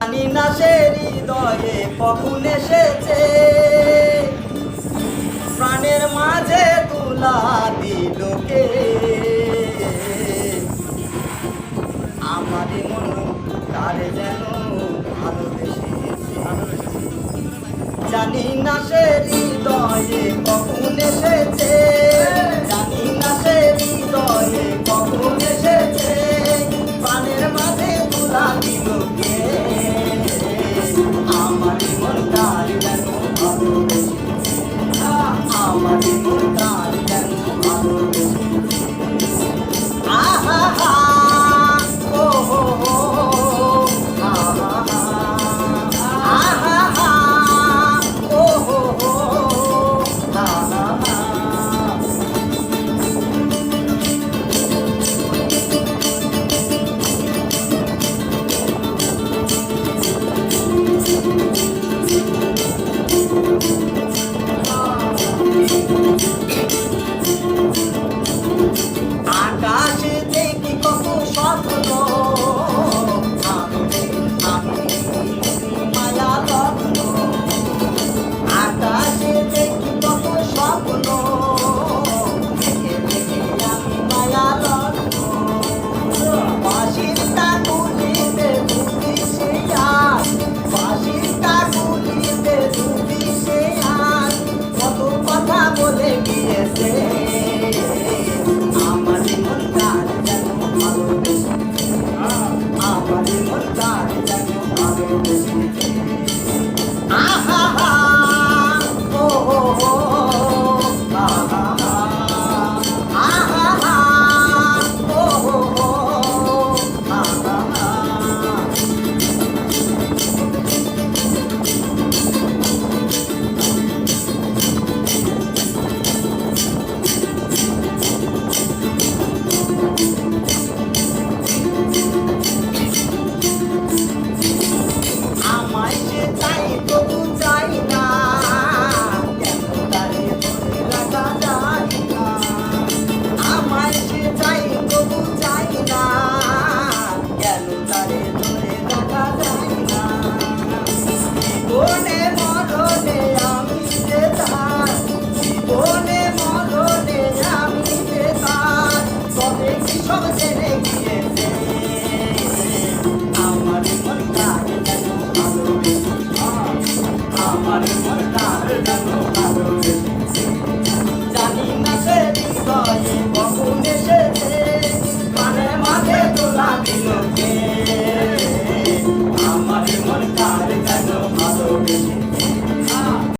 জানি না সে হৃদয়ে কখন এসেছে। প্রাণের মাঝে তুলা দিলকে আমার মন তারে যেন ভালোবেসেছে। জানি না সে হৃদয়ে কখন এসেছে। জানি না সে হৃদয়ে কখন এসেছে। প্রাণের মাঝে তুলা দিলকে 我的祖国和我，像海和浪花一朵。